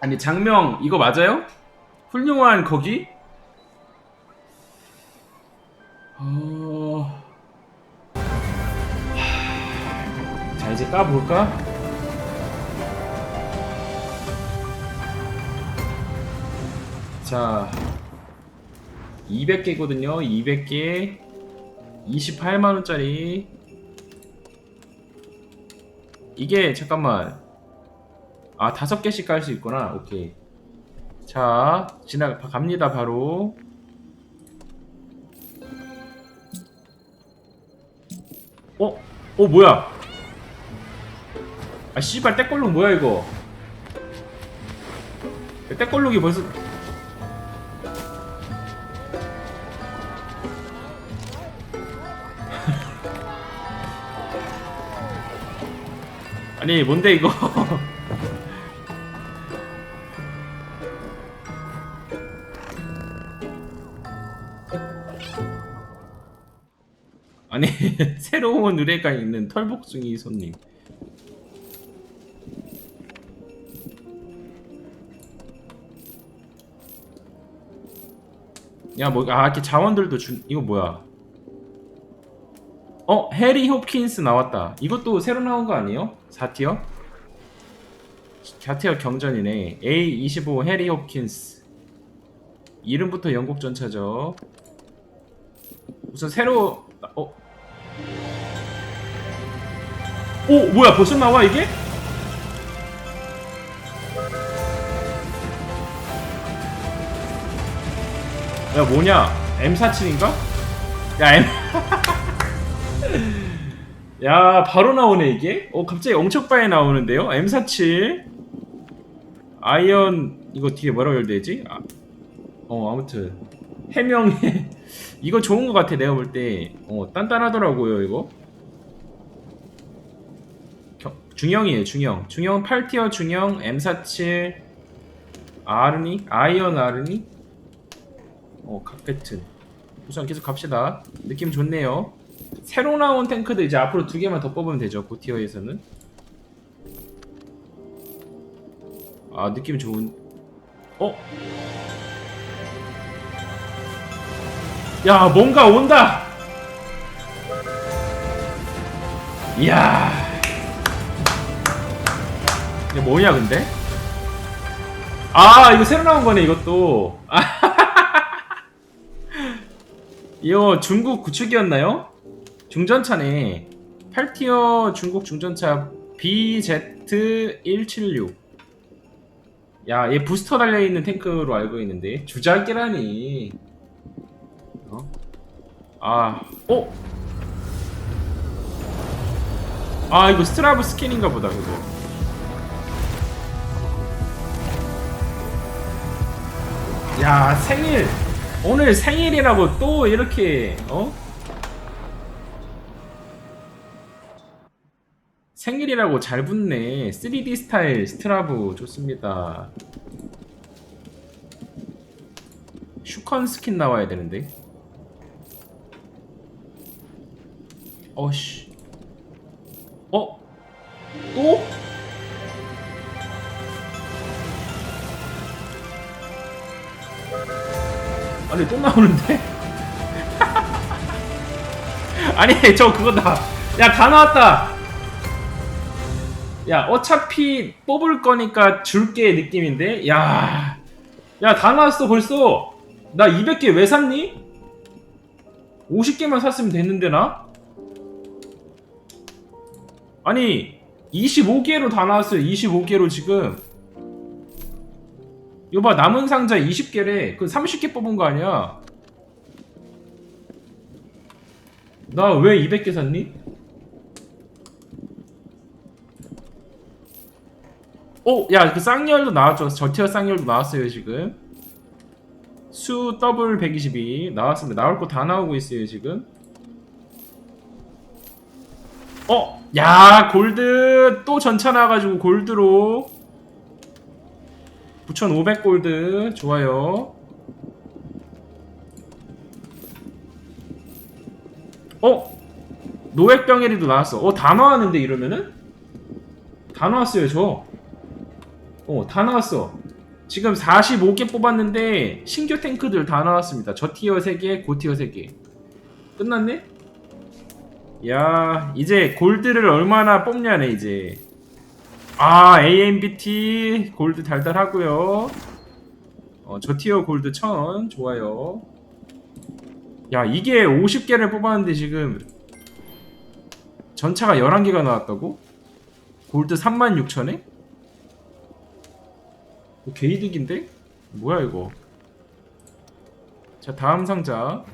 아니 장명 이거 맞아요? 훌륭한 거기? 어... 하... 자 이제 까볼까? 자 200개거든요 200개 28만원짜리 이게 잠깐만 아 다섯 개씩 깔 수 있구나. 오케이. 자 지나 갑니다 바로. 어? 어 뭐야? 아 씨발 떼꼴룩 뭐야 이거? 떼꼴룩이 벌써 아니 뭔데 이거 아니 새로운 의뢰가 있는 털복숭이 손님. 야 뭐 아 이렇게 자원들도 준 이거 뭐야? 어 해리 홉킨스 나왔다. 이것도 새로 나온 거 아니에요? 4티어? 4티어 경전이네. A25 해리 홉킨스. 이름부터 영국 전차죠. 우선 새로 오 뭐야 벌써 나와 이게? 야 뭐냐 M47인가? 야 M 야 바로 나오네 이게? 어 갑자기 엄청 빨리 나오는데요? M47 아이언 이거 뒤에 뭐라고 열되지? 아, 어 아무튼 해명해 이거 좋은 것 같아 내가 볼 때 어 단단하더라고요 이거 겨- 중형이에요 중형. 중형 8티어 중형 M47 아르니 아이언 아르니? 어 각배튼 우선 계속 갑시다. 느낌 좋네요. 새로 나온 탱크도 이제 앞으로 두 개만 더 뽑으면 되죠 고티어에서는. 아 느낌 좋은. 어? 야 뭔가 온다! 이야 이게 뭐냐 근데? 아 이거 새로 나온 거네 이것도. 이거 중국 구축이었나요? 중전차네. 8티어 중국 중전차 BZ176 야, 얘 부스터 달려있는 탱크로 알고 있는데. 주작이라니. 어? 아, 어? 아, 이거 스트라브 스킨인가 보다, 그거 야, 생일 오늘 생일이라고 또 이렇게 어? 생일이라고 잘 붙네 3D 스타일 스트라브 좋습니다 슈컨 스킨 나와야 되는데 어씨 어? 또? 아니 또 나오는데? 아니 저 그거다 야 다 나왔다 야 어차피 뽑을 거니까 줄게 느낌인데 야야 다 나왔어 벌써 나 200개 왜 샀니? 50개만 샀으면 됐는데 나? 아니 25개로 다 나왔어요 25개로 지금 이거 봐 남은 상자 20개래 그 30개 뽑은 거 아니야 나 왜 200개 샀니? 오! 어, 야, 그 쌍열도 나왔죠. 저티어 쌍열도 나왔어요, 지금. 수 더블 122 나왔습니다. 나올 거 다 나오고 있어요, 지금. 어! 야, 골드! 또 전차 나와가지고 골드로. 9,500 골드. 좋아요. 어? 노획병에리도 나왔어. 어, 다 나왔는데, 이러면은? 다 나왔어요, 저. 어, 다 나왔어. 지금 45개 뽑았는데 신규 탱크들 다 나왔습니다. 저 티어 3개, 고 티어 3개. 끝났네? 야, 이제 골드를 얼마나 뽑냐네, 이제. 아, AMBT 골드 달달하고요. 어, 저 티어 골드 1000 좋아요. 야, 이게 50개를 뽑았는데 지금 전차가 11개가 나왔다고? 골드 36,000에? 뭐 개이득인데? 뭐야 이거? 자 다음 상자.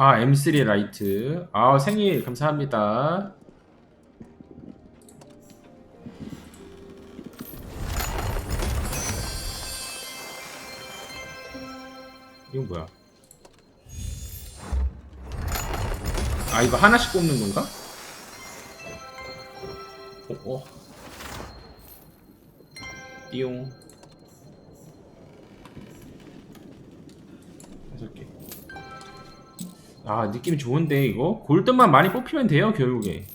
아 M3 라이트. 아 생일 감사합니다. 이건 뭐야? 아 이거 하나씩 뽑는 건가? 어, 어. 띠용 아 느낌이 좋은데 이거? 골드만 많이 뽑히면 돼요 결국에.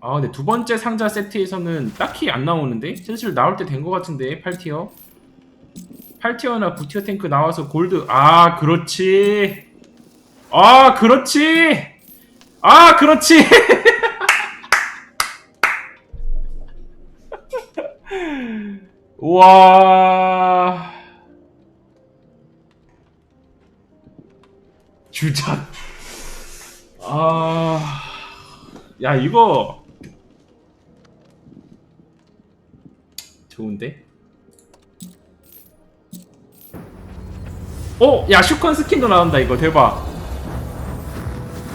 아 근데 두 번째 상자 세트에서는 딱히 안 나오는데? 슬슬 나올 때 된 것 같은데 8티어. 8티어나 9티어 탱크 나와서 골드 아 그렇지. 아 그렇지. 아 그렇지. 와 주작 아 야 이거 좋은데? 어? 야 슈컨 스킨도 나온다 이거 대박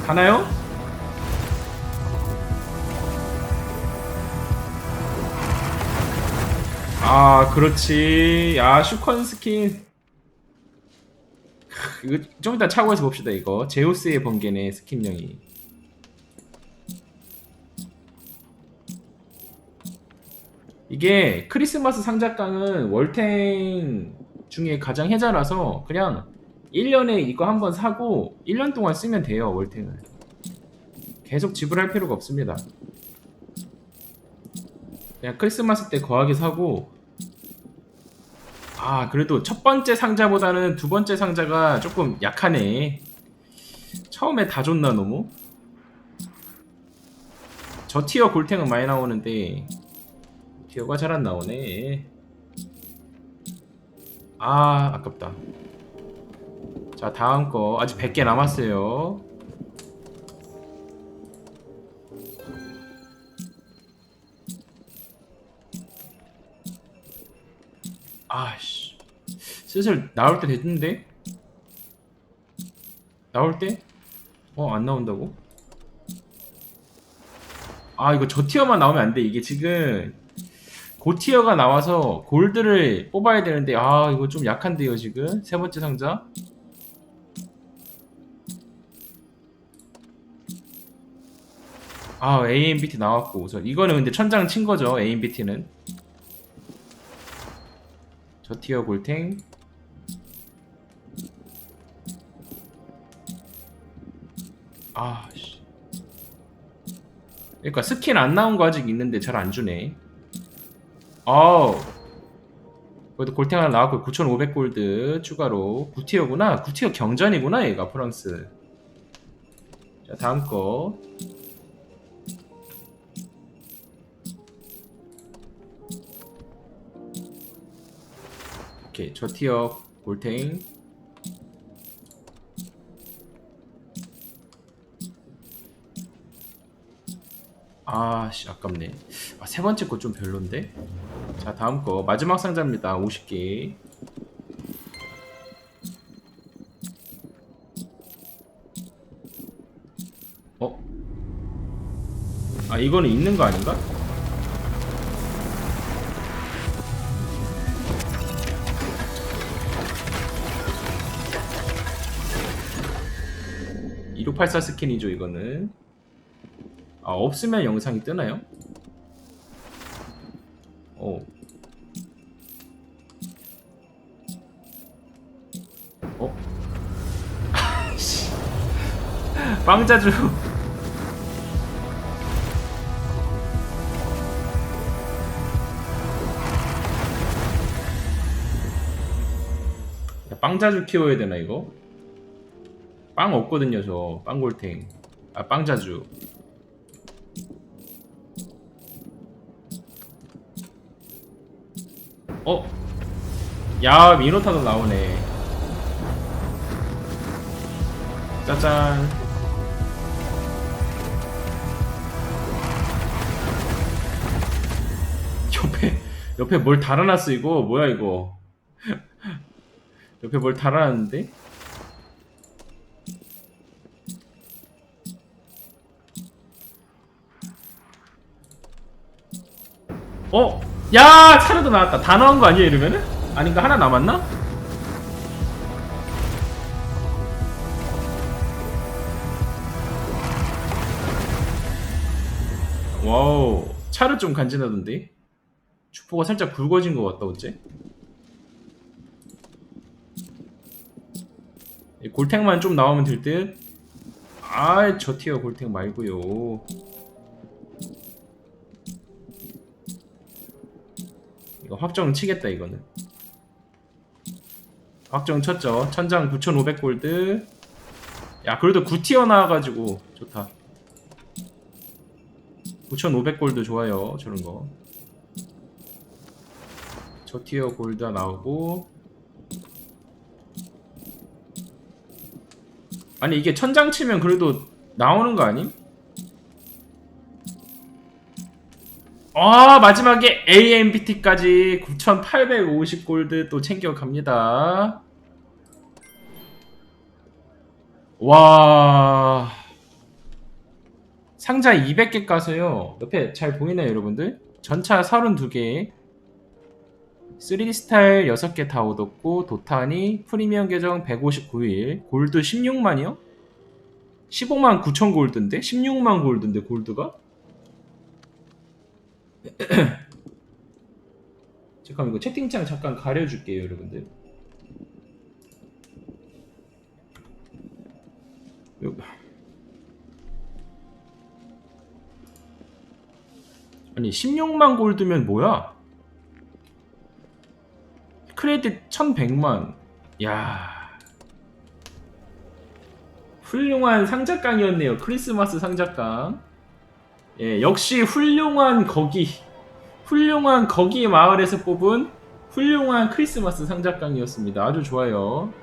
가나요? 아 그렇지 야 슈컨 스킨 크, 이거 좀 이따 차고에서 봅시다 이거. 제우스의 번개네 스킨명이. 이게 크리스마스 상자깡은 월탱 중에 가장 혜자라서 그냥 1년에 이거 한 번 사고 1년 동안 쓰면 돼요 월탱을. 계속 지불할 필요가 없습니다. 그냥 크리스마스 때 거하게 사고 아 그래도 첫 번째 상자보다는 두 번째 상자가 조금 약하네 처음에 다 줬나 너무 저 티어 골탱은 많이 나오는데 티어가 잘 안 나오네. 아, 아깝다. 자, 다음 거. 아직 100개 남았어요. 아씨. 슬슬 나올 때 됐는데? 나올 때? 어, 안 나온다고? 아, 이거 저 티어만 나오면 안 돼. 이게 지금 고티어가 나와서 골드를 뽑아야 되는데 아 이거 좀 약한데요 지금 세 번째 상자 아 AMBT 나왔고 우선 이거는 근데 천장 친 거죠 AMBT는 저 티어 골탱. 아씨. 그러니까 스킨 안 나온 거 아직 있는데 잘 안 주네. 아우. 그래도 골탱 하나 나왔고 9,500골드 추가로. 9티어구나? 9티어 경전이구나 얘가 프랑스. 자 다음 거 오케이 저 티어 골탱 아씨 아깝네. 아, 세 번째 거 좀 별론데? 자 다음 거. 마지막 상자입니다. 50개. 어? 아 이거는 있는 거 아닌가? 684 스킨이죠 이거는 아 없으면 영상이 뜨나요? 어. 어? 빵자주 빵자주 키워야 되나 이거? 빵 없거든요 저 빵골탱. 아 빵자주. 어? 야 미노타도 나오네. 짜잔. 옆에 옆에 뭘 달아놨어 이거 뭐야 이거? 옆에 뭘 달아놨는데? 어? 야 차르도 나왔다 다 나온 거 아니야 이러면은? 아닌가 하나 남았나? 와우 차르 좀 간지나던데 주포가 살짝 굵어진 것 같다 어째? 이 골탱만 좀 나오면 될 듯? 아이 저 티어 골탱 말고요 확정 치겠다 이거는. 확정 쳤죠. 천장 9500골드. 야 그래도 9티어 나와가지고 좋다. 9500골드 좋아요 저런거. 저 티어 골드 나오고. 아니 이게 천장 치면 그래도 나오는 거 아님? 아 마지막에 AMPT까지 9850 골드 또 챙겨갑니다 와 상자 200개 까서요 옆에 잘 보이나요 여러분들? 전차 32개 3D 스타일 6개 다 얻었고 도탄이 프리미엄 계정 159일 골드 16만이요? 15만 9천 골드인데? 16만 골드인데 골드가? 잠깐 이거 채팅창 잠깐 가려줄게요 여러분들. 요- 아니 16만 골드면 뭐야? 크레딧 1100만. 야. 훌륭한 상작강이었네요. 크리스마스 상작강 예 역시 훌륭한 거기 훌륭한 거기 마을에서 뽑은 훌륭한 크리스마스 상작강이었습니다. 아주 좋아요